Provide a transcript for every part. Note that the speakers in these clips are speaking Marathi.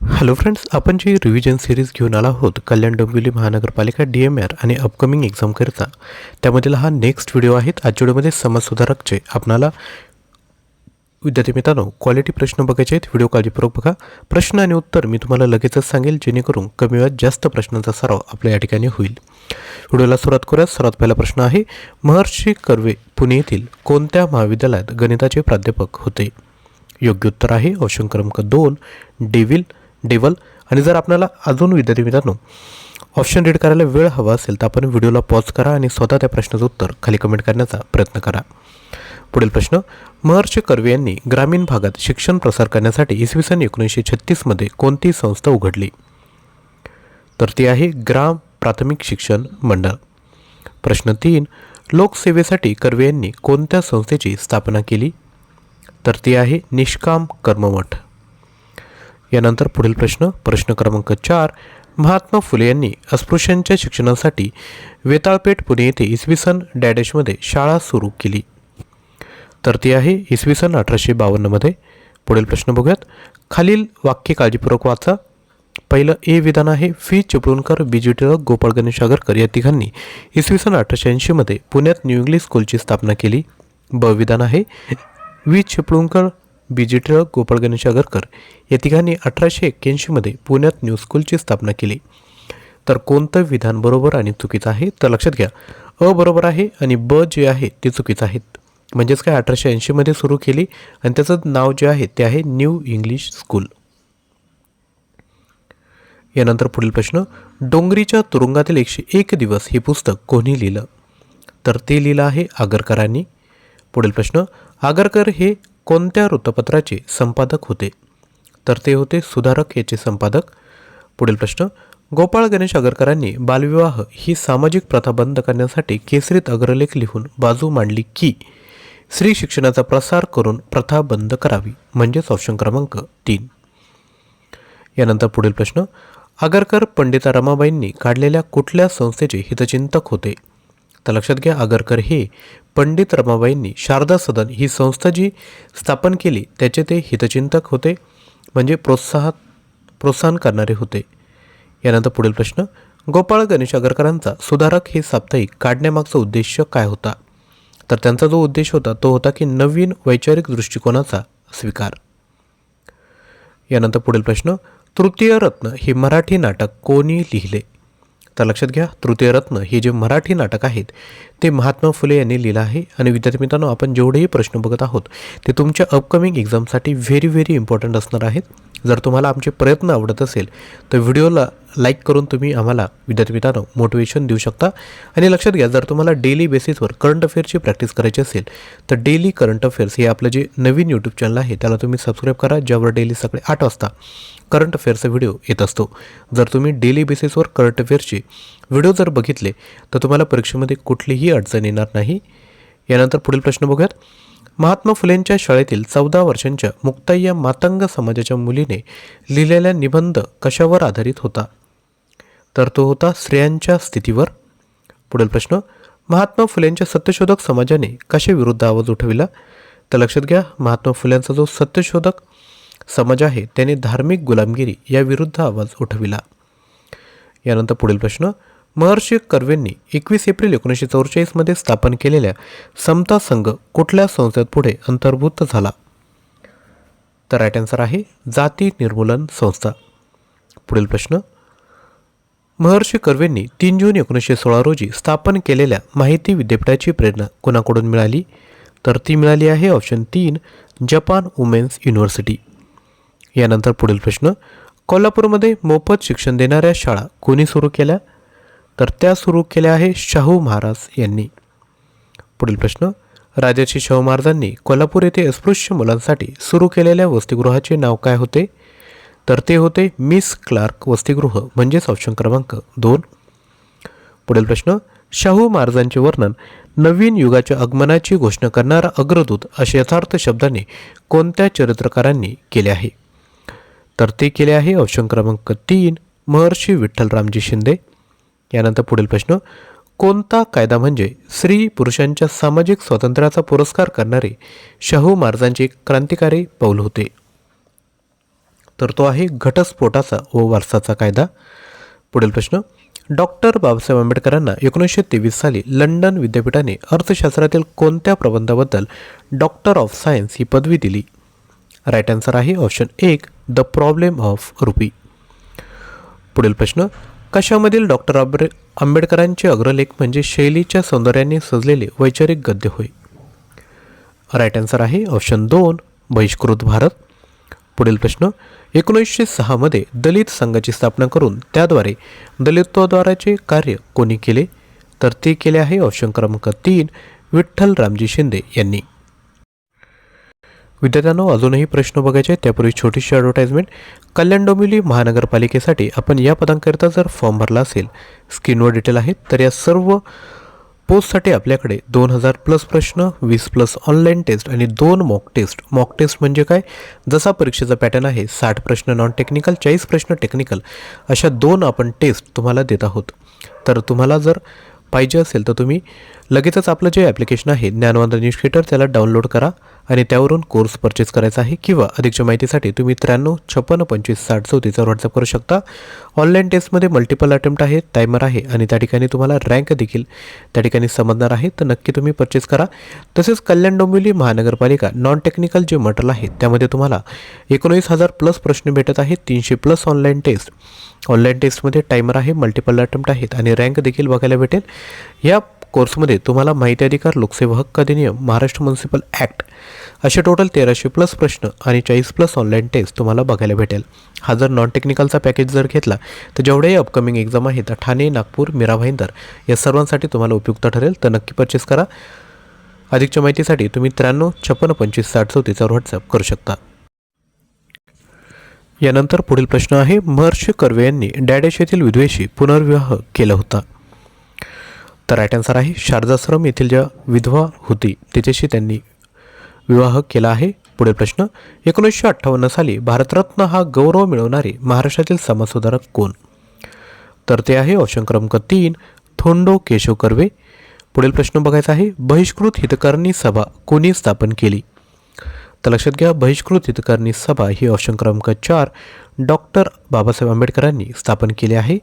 हॅलो फ्रेंड्स आपण जी रिव्हिजन सिरीज घेऊन आला आहोत कल्याण डोंबिवली महानगरपालिका डी एम आर आणि अपकमिंग एक्झामकरिता त्यामधील हा नेक्स्ट व्हिडिओ आहेत आजच्या व्हिडिओमध्ये समाजसुधारकचे आपणाला विद्यार्थी मित्रांनो क्वालिटी प्रश्न बघायचे आहेत व्हिडिओ काळजीपूर्वक बघा. प्रश्न आणि उत्तर मी तुम्हाला लगेचच सांगेल जेणेकरून कमी वेळात जास्त प्रश्नांचा सराव आपल्या या ठिकाणी होईल. व्हिडिओला सुरुवात करूया. सर्वात पहिला प्रश्न आहे महर्षी कर्वे पुणे येथील कोणत्या महाविद्यालयात गणिताचे प्राध्यापक होते? योग्य उत्तर आहे ऑप्शन क्रमांक दोन डेव्हिल डेवल आणि जर आपल्याला अजून विद्यार्थी मित्रांनो ऑप्शन रीड करायला वेळ हवा असेल तर आपण व्हिडिओला पॉज करा आणि स्वतः त्या प्रश्नाचं उत्तर खाली कमेंट करण्याचा प्रयत्न करा. पुढील प्रश्न महर्षी कर्वे यांनी ग्रामीण भागात शिक्षण प्रसार करण्यासाठी इसवी सन एकोणीसशे छत्तीसमध्ये कोणती संस्था उघडली? तर ती आहे ग्राम प्राथमिक शिक्षण मंडळ. प्रश्न तीन लोकसेवेसाठी कर्वे यांनी कोणत्या संस्थेची स्थापना केली? तर ती आहे निष्काम कर्ममठ. यानंतर पुढील प्रश्न प्रश्न क्रमांक चार महात्मा फुले यांनी अस्पृश्यांच्या शिक्षणासाठी वेताळपेठ पुणे येथे इसवी सन डॅडॅशमध्ये शाळा सुरू केली. तर ती आहे इसवी सन अठराशे बावन्नमध्ये पुढील प्रश्न बघूयात. खालील वाक्य काळजीपूर्वक वाचा. पहिलं ए विधान आहे फी चिपळूणकर बी टिळक गोपाळ गणेश आगरकर या तिघांनी इसवी सन अठराशे ऐंशीमध्ये पुण्यात न्यू इंग्लिश स्कूलची स्थापना केली. ब विधान आहे V Chiplunkar B G Tilak Gopal Ganesh Agarkar या तिघांनी अठराशे एक्क्याऐंशीमध्ये पुण्यात न्यू स्कूलची स्थापना केली. तर कोणतं विधान बरोबर आणि चुकीचं आहे? तर लक्षात घ्या. अ बरोबर आहे आणि ब जे आहे ते चुकीचं आहेत. म्हणजेच काय? अठराशे ऐंशीमध्ये सुरू केली आणि त्याचं नाव जे आहे ते आहे न्यू इंग्लिश स्कूल. यानंतर पुढील प्रश्न. डोंगरीच्या तुरुंगातील एकशे एक दिवस हे पुस्तक कोणी लिहिलं? तर ते लिहिलं आहे आगरकरांनी. पुढील प्रश्न. आगरकर हे कोणत्या वृत्तपत्राचे संपादक होते? तर ते होते सुधारक याचे संपादक. पुढील प्रश्न गोपाळ गणेश आगरकरांनी बालविवाह ही सामाजिक प्रथा बंद करण्यासाठी केसरीत अग्रलेख लिहून बाजू मांडली की स्त्री शिक्षणाचा प्रसार करून प्रथा बंद करावी म्हणजेच ऑप्शन क्रमांक तीन. यानंतर पुढील प्रश्न आगरकर पंडिता रमाबाईंनी काढलेल्या कुठल्या संस्थेचे हितचिंतक होते? तर लक्षात घ्या आगरकर हे पंडित रमाबाईंनी शारदा सदन ही संस्था जी स्थापन केली त्याचे ते हितचिंतक होते म्हणजे प्रोत्साह प्रोत्साहन करणारे होते. यानंतर पुढील प्रश्न गोपाळ गणेश आगरकरांचा सुधारक हे साप्ताहिक काढण्यामागचा उद्देश काय होता? तर त्यांचा जो उद्देश होता तो होता की नवीन वैचारिक दृष्टिकोनाचा स्वीकार. यानंतर पुढील प्रश्न तृतीय रत्न हे मराठी नाटक कोणी लिहिले? तर लक्षात घ्या तृतीय रत्न हे जे मराठी नाटक आहेत ते महात्मा फुले यांनी लिहिलं आहे. आणि विद्यार्थी मित्रांनो आपण जेवढेही प्रश्न बघत आहोत ते तुमच्या अपकमिंग एक्झामसाठी व्हेरी व्हेरी इम्पॉर्टंट असणार आहेत. जर तुम्हाला आमचे प्रयत्न आवडत असेल तर व्हिडिओला लाईक करून तुम्ही आम्हाला विद्यार्थी मित्रांनो मोटिवेशन देऊ शकता. आणि लक्षात घ्या जर तुम्हाला डेली बेसिसवर करंट अफेअरची प्रॅक्टिस करायची असेल तर डेली करंट अफेअर्स हे आपलं जे नवीन यूट्यूब चॅनल आहे त्याला तुम्ही सबस्क्राईब करा ज्यावर डेली सकाळी आठ वाजता करंट अफेअरचा व्हिडिओ येत असतो. जर तुम्ही डेली बेसिसवर करंट अफेअर्सचे व्हिडिओ जर बघितले तर तुम्हाला परीक्षेमध्ये कुठलीही अडचण येणार नाही. यानंतर पुढील प्रश्न बघूयात. महात्मा फुलेंच्या शाळेतील चौदा वर्षांच्या मुक्ताई मातंग समाजाच्या मुलीने लिहिलेला निबंध कशावर आधारित होता? तर तो होता स्त्रियांच्या स्थितीवर. पुढील प्रश्न. महात्मा फुलेंच्या सत्यशोधक समाजाने कशा विरुद्ध आवाज उठविला? तर लक्षात घ्या महात्मा फुल्यांचा जो सत्यशोधक समाज आहे त्याने धार्मिक गुलामगिरी या विरुद्ध आवाज उठविला. यानंतर पुढील प्रश्न महर्षी कर्वेंनी एकवीस एप्रिल एकोणीसशे चौवेचाळीसमध्ये स्थापन केलेल्या समता संघ कुठल्या संस्थेत पुढे अंतर्भूत झाला? तर राईट आन्सर आहे जाती निर्मूलन संस्था. पुढील प्रश्न महर्षी कर्वेंनी तीन जून एकोणीसशे सोळा रोजी स्थापन केलेल्या माहिती विद्यापीठाची प्रेरणा कोणाकडून मिळाली? तर ती मिळाली आहे ऑप्शन तीन जपान वुमेन्स युनिव्हर्सिटी यानंतर पुढील प्रश्न. कोल्हापूरमध्ये मोफत शिक्षण देणाऱ्या शाळा कोणी सुरू केल्या? तर त्या सुरू केल्या आहे शाहू महाराज यांनी. पुढील प्रश्न. राजाची शाहू महाराजांनी कोल्हापूर येथे अस्पृश्य मुलांसाठी सुरू केलेल्या वसतिगृहाचे नाव काय होते? तर ते होते मिस क्लार्क वसतिगृह म्हणजेच ऑप्शन क्रमांक दोन. पुढील प्रश्न. शाहू महाराजांचे वर्णन नवीन युगाच्या आगमनाची घोषणा करणारा अग्रदूत असे यथार्थ शब्दाने कोणत्या चरित्रकारांनी केले आहे? तर ते केले आहे ऑप्शन क्रमांक तीन महर्षी विठ्ठलरामजी शिंदे. यानंतर पुढील प्रश्न कोणता कायदा म्हणजे स्त्री पुरुषांच्या सामाजिक स्वातंत्र्याचा पुरस्कार करणारे शाहू महाराजांचे क्रांतिकारी पाऊल होते? तर तो आहे घटस्फोटाचा व वारसाचा कायदा. पुढील प्रश्न डॉक्टर बाबासाहेब आंबेडकरांना एकोणीसशे तेवीस साली लंडन विद्यापीठाने अर्थशास्त्रातील कोणत्या प्रबंधाबद्दल डॉक्टर ऑफ सायन्स ही पदवी दिली? राईट आन्सर आहे ऑप्शन एक द प्रॉब्लेम ऑफ रुपी पुढील प्रश्न कशामधील डॉक्टर आंबे आंबेडकरांचे अग्रलेख म्हणजे शैलीच्या सौंदर्याने सजलेले वैचारिक गद्य होय? राईट आन्सर आहे ऑप्शन दोन बहिष्कृत भारत. पुढील प्रश्न एकोणीसशे सहामध्ये दलित संघाची स्थापना करून त्याद्वारे दलितत्वाद्वाराचे कार्य कोणी केले? तर ते केले आहे ऑप्शन क्रमांक तीन विठ्ठल रामजी शिंदे यांनी. विद्यार्थ्यांनो अजूनही प्रश्न बघायचे आहेत. त्यापूर्वी छोटीशी ॲडव्हर्टाईजमेंट कल्याण डोंबिवली महानगरपालिकेसाठी आपण या पदांकरिता जर फॉर्म भरला असेल स्क्रीनवर डिटेल आहेत तर या सर्व पोस्टसाठी आपल्याकडे दोन हजार प्लस प्रश्न वीस प्लस ऑनलाईन टेस्ट आणि दोन मॉक टेस्ट मॉक टेस्ट म्हणजे काय? जसा परीक्षेचा पॅटर्न आहे साठ प्रश्न नॉन टेक्निकल चाळीस प्रश्न टेक्निकल अशा दोन आपण टेस्ट तुम्हाला देत आहोत. तर तुम्हाला जर पाहिजे असेल तर तुम्ही लगेचच आपलं जे ॲप्लिकेशन आहे ज्ञानवंत न्यूज त्याला डाउनलोड करा. आणि त्यावरून कोर्स परचेस करायचा आहे किंवा अधिकच्या माहितीसाठी तुम्ही त्र्याण्णव छप्पन्न पंचवीस साठ चौतीसवर व्हॉट्सअप करू शकता. ऑनलाईन टेस्टमध्ये मल्टिपल अटेम्प्ट आहे टायमर आहे आणि त्या ठिकाणी तुम्हाला रँक देखील त्या ठिकाणी समजणार आहे. तर नक्की तुम्ही परचेस करा. तसेच कल्याण डोंबिवली महानगरपालिका नॉन टेक्निकल जे मटेरियल आहे त्यामध्ये तुम्हाला एकोणीस हजार प्लस प्रश्न भेटत आहेत तीनशे प्लस ऑनलाईन टेस्ट ऑनलाईन टेस्टमध्ये टायमर आहे मल्टिपल अटेम्प्ट आहेत आणि रँक देखील बघायला भेटेल. या कोर्समध्ये तुम्हाला माहिती अधिकार लोकसेवा हक्क अधिनियम महाराष्ट्र म्युन्सिपल ॲक्ट असे टोटल तेराशे प्लस प्रश्न आणि चाळीस प्लस ऑनलाईन टेस्ट तुम्हाला बघायला भेटेल. हा जर नॉन टेक्निकलचा पॅकेज जर घेतला तर जेवढेही अपकमिंग एक्झाम आहेत ठाणे नागपूर मीरा भाईंदर या सर्वांसाठी तुम्हाला उपयुक्त ठरेल. तर नक्की परचेस करा. अधिकच्या माहितीसाठी तुम्ही त्र्याण्णव छप्पन्न पंचवीस साठ चौतीसवर व्हॉट्सअप करू शकता. यानंतर पुढील प्रश्न आहे महर्षी कर्वे यांनी डॅडेश येथील विधवेशी पुनर्विवाह केला होता. तर राईट आन्सर आहे शारदाश्रम येथील ज्या विधवा होती तिच्याशी त्यांनी विवाह केला आहे. पुढील प्रश्न एकोणीसशे अठ्ठावन्न साली भारतरत्न हा गौरव मिळवणारे महाराष्ट्रातील समाजसुधारक कोण? तर ते आहे ऑप्शन क्रमांक तीन थोंडो केशव कर्वे. पुढील प्रश्न बघायचा आहे बहिष्कृत हितकरणी सभा कोणी स्थापन केली? तर लक्षात घ्या बहिष्कृत हितकरणी सभा ही ऑप्शन क्रमांक चार डॉक्टर बाबासाहेब आंबेडकरांनी स्थापन केले आहे.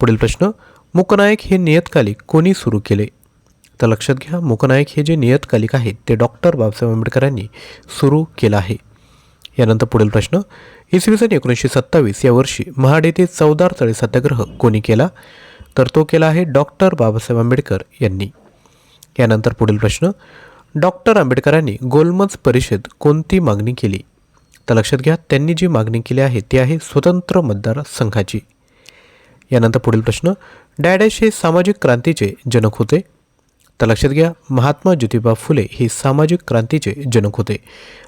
पुढील प्रश्न मुकनायक हे नियतकालिक कोणी सुरू केले? तर लक्षात घ्या मुकनायक हे जे नियतकालिक आहेत ते डॉक्टर बाबासाहेब आंबेडकरांनी सुरू केलं आहे. यानंतर पुढील प्रश्न इसवी सन एकोणीसशे सत्तावीस या वर्षी महाड येथे चौदार तळे सत्याग्रह कोणी केला? तर तो केला आहे डॉक्टर बाबासाहेब आंबेडकर यांनी. यानंतर पुढील प्रश्न डॉक्टर आंबेडकरांनी गोलमज परिषद कोणती मागणी केली? तर लक्षात घ्या त्यांनी जी मागणी केली आहे ती आहे स्वतंत्र मतदार संघाची. यानंतर पुढील प्रश्न डॅडॅश हे सामाजिक क्रांतीचे जनक होते. तर लक्षात घ्या महात्मा ज्योतिबा फुले हे सामाजिक क्रांतीचे जनक होते.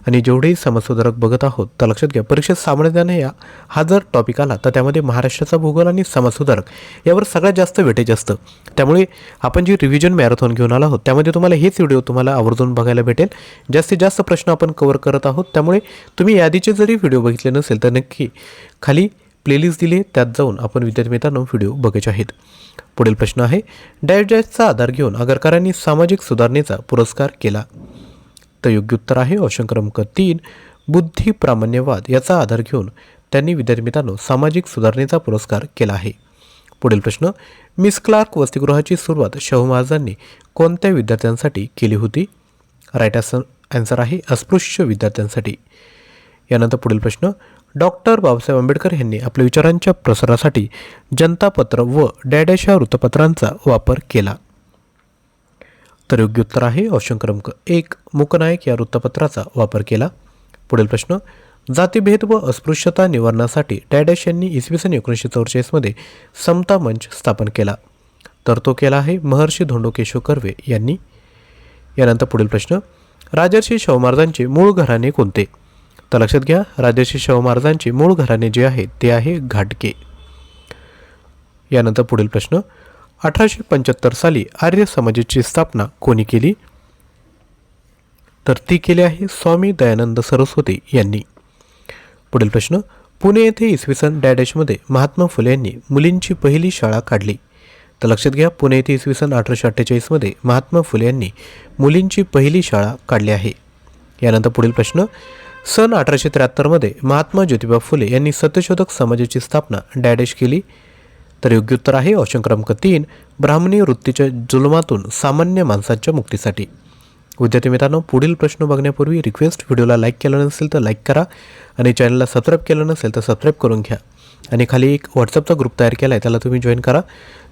आणि जेवढेही समाजसुधारक बघत आहोत तर लक्षात घ्या परीक्षेत सामान्यतेने या हा जर टॉपिक आला. तर त्यामध्ये महाराष्ट्राचा भूगोल आणि समाजसुधारक यावर सगळ्यात जास्त वेटेज असतं. त्यामुळे आपण जी रिव्हिजन मॅरेथॉन घेऊन आलो आहोत त्यामध्ये तुम्हाला हेच व्हिडिओ तुम्हाला आवर्जून बघायला भेटेल. जास्तीत जास्त प्रश्न आपण कव्हर करत आहोत. त्यामुळे तुम्ही यादीचे जरी व्हिडिओ बघितले नसेल तर नक्की खाली प्लेलिस्ट दिली आहे, त्यात जाऊन आपण विद्यार्थी मित्रांनो व्हिडिओ बघायचे आहेत. पुढील प्रश्न आहे डायजॅसचा आधार घेऊन आगरकरांनी सामाजिक सुधारणेचा पुरस्कार केला. तर योग्य उत्तर आहे ऑप्शन क्रमांक तीन बुद्धी प्रामाण्यवाद याचा आधार घेऊन त्यांनी विद्यार्थी मित्रांनो सामाजिक सुधारणेचा पुरस्कार केला आहे. पुढील प्रश्न मिस क्लार्क वसतिगृहाची सुरुवात शाहू महाराजांनी कोणत्या विद्यार्थ्यांसाठी केली होती? राईट आन्सर आहे अस्पृश्य विद्यार्थ्यांसाठी. यानंतर पुढील प्रश्न. डॉक्टर बाबासाहेब आंबेडकर यांनी आपल्या विचारांच्या प्रसारासाठी जनतापत्र व डॅडॅश या वृत्तपत्रांचा वापर केला. तर योग्य उत्तर आहे ऑप्शन क्रमांक एक मूकनायक या वृत्तपत्राचा वापर केला. पुढील प्रश्न. जातीभेद व अस्पृश्यता निवारणासाठी डॅडॅश यांनी इसवी सन एकोणीसशे चौवेचाळीसमध्ये समता मंच स्थापन केला. तर तो केला आहे महर्षी धोंडो केशव कर्वे यांनी. यानंतर पुढील प्रश्न. राजर्षी शाहू महाराजांचे मूळ घराणे कोणते? तर लक्षात घ्या राजर्षी शाहू महाराजांचे मूळ घराणे जे आहे ते आहे घाटके. यानंतर पुढील प्रश्न. अठराशे पंच्याहत्तर साली आर्य समाजाची स्थापना कोणी केली? तर ती केली आहे स्वामी दयानंद सरस्वती यांनी. पुढील प्रश्न. पुणे येथे इसवी सन डॅडॅशमध्ये महात्मा फुले यांनी मुलींची पहिली शाळा काढली. तर लक्षात घ्या पुणे येथे इसवी सन अठराशे अठ्ठेचाळीसमध्ये महात्मा फुले यांनी मुलींची पहिली शाळा काढली आहे. यानंतर पुढील प्रश्न. सन अठराशे त्र्याहत्तरमध्ये महात्मा ज्योतिबा फुले यांनी सत्यशोधक समाजाची स्थापना डॅडेश केली. तर योग्य उत्तर आहे ऑप्शन क्रमांक तीन ब्राह्मणी वृत्तीच्या जुलमातून सामान्य माणसांच्या मुक्तीसाठी. विद्यार्थी मित्रांनो पुढील प्रश्न बघण्यापूर्वी रिक्वेस्ट व्हिडिओला लाईक केलं नसेल तर लाईक करा आणि चॅनलला सबस्क्राईब केलं नसेल तर सबस्क्राईब करून घ्या. आणि खाली एक व्हॉट्सअपचा ग्रुप तयार केला आहे त्याला तुम्ही जॉईन करा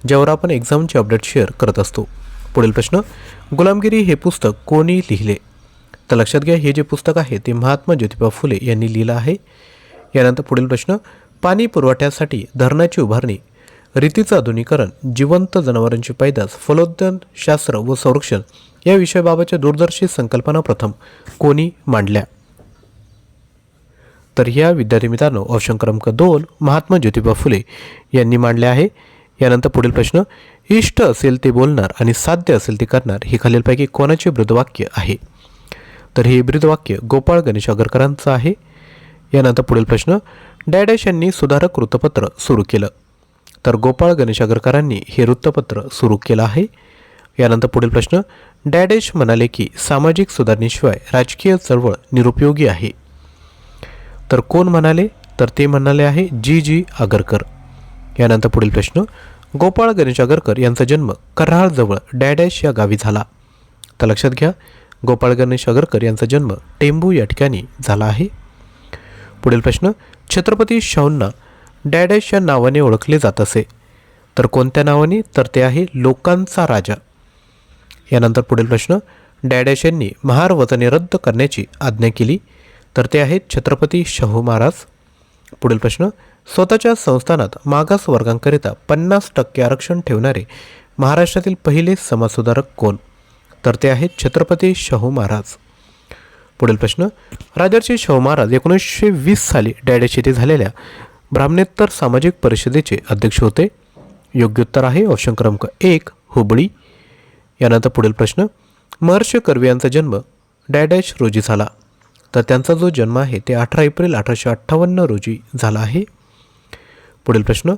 ज्यावर आपण एक्झामचे अपडेट शेअर करत असतो. पुढील प्रश्न गुलामगिरी हे पुस्तक कोणी लिहिले? तर लक्षात घ्या हे जे पुस्तक आहे ते महात्मा ज्योतिबा फुले यांनी लिहिलं आहे. यानंतर पुढील प्रश्न पाणी पुरवठ्यासाठी धरणाची उभारणी रीतीचं आधुनिकरण जिवंत जनावरांची पैदास फलोद्यान शास्त्र व संरक्षण या विषयाबाबतच्या दूरदर्शी संकल्पना प्रथम कोणी मांडल्या? तर ह्या विद्यार्थी मित्रांनो ऑप्शन क्रमांक दोन महात्मा ज्योतिबा फुले यांनी मांडले आहे. यानंतर पुढील प्रश्न इष्ट असेल ते बोलणार आणि साध्य असेल ते करणार हे खालीलपैकी कोणाचे मृदवाक्य आहे? तर हे ब्रीदवाक्य गोपाळ गणेश आगरकरांचं आहे. यानंतर पुढील प्रश्न डॅडॅश यांनी सुधारक वृत्तपत्र सुरू केलं. तर गोपाळ गणेश आगरकरांनी हे वृत्तपत्र सुरू केलं आहे. यानंतर पुढील प्रश्न डॅडेश म्हणाले की सामाजिक सुधारणेशिवाय राजकीय चळवळ निरुपयोगी आहे. तर कोण म्हणाले? तर ते म्हणाले आहे जी जी आगरकर. यानंतर पुढील प्रश्न गोपाळ गणेश आगरकर यांचा जन्म कराळजवळ डॅडॅश या गावी झाला. तर लक्षात घ्या गोपाळ गणेश यांचा जन्म टेंबू या ठिकाणी झाला आहे. पुढील प्रश्न छत्रपती शाहूंना डॅडॅश या नावाने ओळखले जात असे. तर कोणत्या नावाने? तर ते आहे लोकांचा राजा. यानंतर पुढील प्रश्न डॅडॅश यांनी महार वजने रद्द करण्याची आज्ञा केली. तर ते आहेत छत्रपती शाहू महाराज. पुढील प्रश्न स्वतःच्या संस्थानात मागास वर्गांकरिता पन्नास टक्के आरक्षण ठेवणारे महाराष्ट्रातील पहिले समाजसुधारक कोण? तर ते आहेत छत्रपती शाहू महाराज. पुढील प्रश्न राजर्षी शाहू महाराज एकोणीसशे वीस साली डॅडेश येथे झालेल्या ब्राह्मणेत्तर सामाजिक परिषदेचे अध्यक्ष होते. योग्य उत्तर आहे ऑप्शन क्रमांक एक हुबळी. यानंतर पुढील प्रश्न महर्ष कर्वे यांचा जन्म डॅडॅश रोजी झाला. तर त्यांचा जो जन्म आहे ते अठरा एप्रिल अठराशे अठ्ठावन्न रोजी झाला आहे. पुढील प्रश्न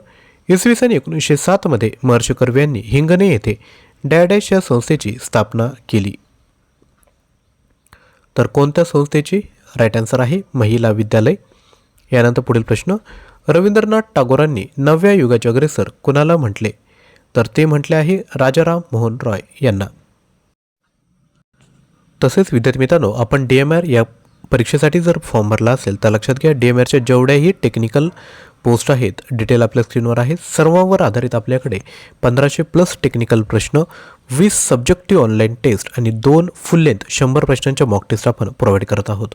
इसवी सन एकोणीसशे सातमध्ये महर्षी कर्वे यांनी हिंगणे येथे डॅडॅश या संस्थेची स्थापना केली. तर कोणत्या संस्थेची? राईट आन्सर आहे महिला विद्यालय. यानंतर पुढील प्रश्न रवींद्रनाथ टागोरांनी नव्या युगाचे अग्रेसर कुणाला म्हटले? तर ते म्हटले आहे राजाराम मोहन रॉय यांना. तसेच विद्यार्थी मित्रांनो आपण डी एम आर या परीक्षेसाठी जर फॉर्म भरला असेल तर लक्षात घ्या डी एम आरच्या जेवढ्याही टेक्निकल पोस्ट आहेत. डिटेल आपल्या स्क्रीनवर आहेत सर्वांवर आधारित आपल्याकडे पंधराशे प्लस टेक्निकल प्रश्न वीस सब्जेक्टिव्ह ऑनलाईन टेस्ट आणि दोन फुल लेंथ शंभर प्रश्नांच्या मॉक टेस्ट आपण प्रोव्हाइड करत आहोत.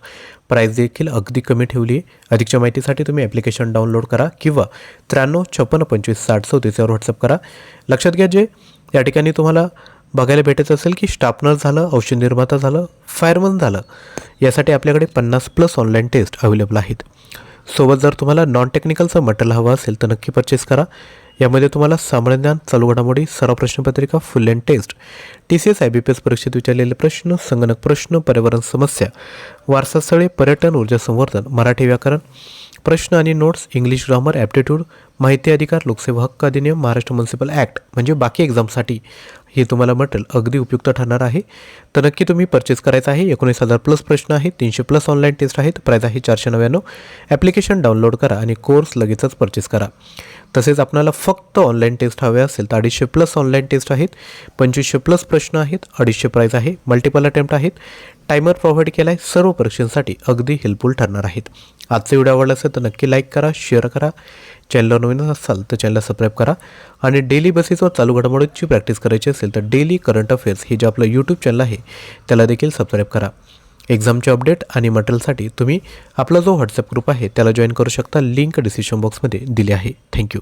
प्राईस देखील अगदी कमी ठेवली आहे अधिकच्या माहितीसाठी तुम्ही ॲप्लिकेशन डाउनलोड करा किंवा त्र्याण्णव छप्पन्न पंचवीस साठ चौतीसवर व्हॉट्सअप करा. लक्षात घ्या जे या ठिकाणी तुम्हाला बघायला भेटत असेल की स्टाफ झालं औषध निर्माता झालं फायरमन झालं. यासाठी आपल्याकडे पन्नास प्लस ऑनलाईन टेस्ट अवेलेबल आहेत. सोबत जर तुम्हाला नॉन टेक्निकलचं मटेरियल हवं असेल तर नक्की परचेस करा. यामध्ये तुम्हाला सामान्य ज्ञान चालू घडामोडी सराव प्रश्नपत्रिका full and test T C S I B P S परीक्षेत विचारलेले प्रश्न संगणक प्रश्न पर्यावरण समस्या वारसास्थळे पर्यटन ऊर्जा संवर्धन मराठी व्याकरण प्रश्न आणि नोट्स इंग्लिश ग्रामर ॲप्टिट्यूड माहिती अधिकार लोकसेवा हक्क अधिनियम महाराष्ट्र म्युन्सिपल ॲक्ट म्हणजे बाकी एक्झामसाठी हे तुम्हाला मटेरियल अगदी उपयुक्त ठरणार आहे. तर नक्की तुम्ही परचेस करायचं आहे. एकोणीस हजार प्लस प्रश्न आहे तीनशे प्लस ऑनलाईन टेस्ट आहेत. प्राईज आहे चारशे नव्याण्णव. ॲप्लिकेशन डाउनलोड करा आणि कोर्स लगेचच परचेस करा. तसेच आपल्याला फक्त ऑनलाईन टेस्ट हवे असेल तर अडीचशे प्लस ऑनलाईन टेस्ट आहेत पंचवीसशे प्लस प्रश्न आहेत अडीचशे प्राईज आहे मल्टिपल अटेम्प्ट आहेत. टायमर प्रोव्हाइड केला आहे सर्व परीक्षांसाठी अगदी हेल्पफुल ठरणार आहेत. आजचा व्हिडिओ आवडला असेल तर नक्की लाईक करा शेअर करा. चॅनलवर नवीन असाल तर चॅनलला सबस्क्राईब करा. आणि डेली बेसिसवर चालू घडामोडीची प्रॅक्टिस करायची असेल तर डेली करंट अफेअर्स हे जे आपलं यूट्यूब चॅनल आहे त्याला देखील सबस्क्राईब करा. एक्झामचे अपडेट आणि मटेरियलसाठी तुम्ही आपला जो व्हॉट्सअप ग्रुप आहे त्याला जॉईन करू शकता. लिंक डिस्क्रिप्शन बॉक्समध्ये दिली आहे. थँक्यू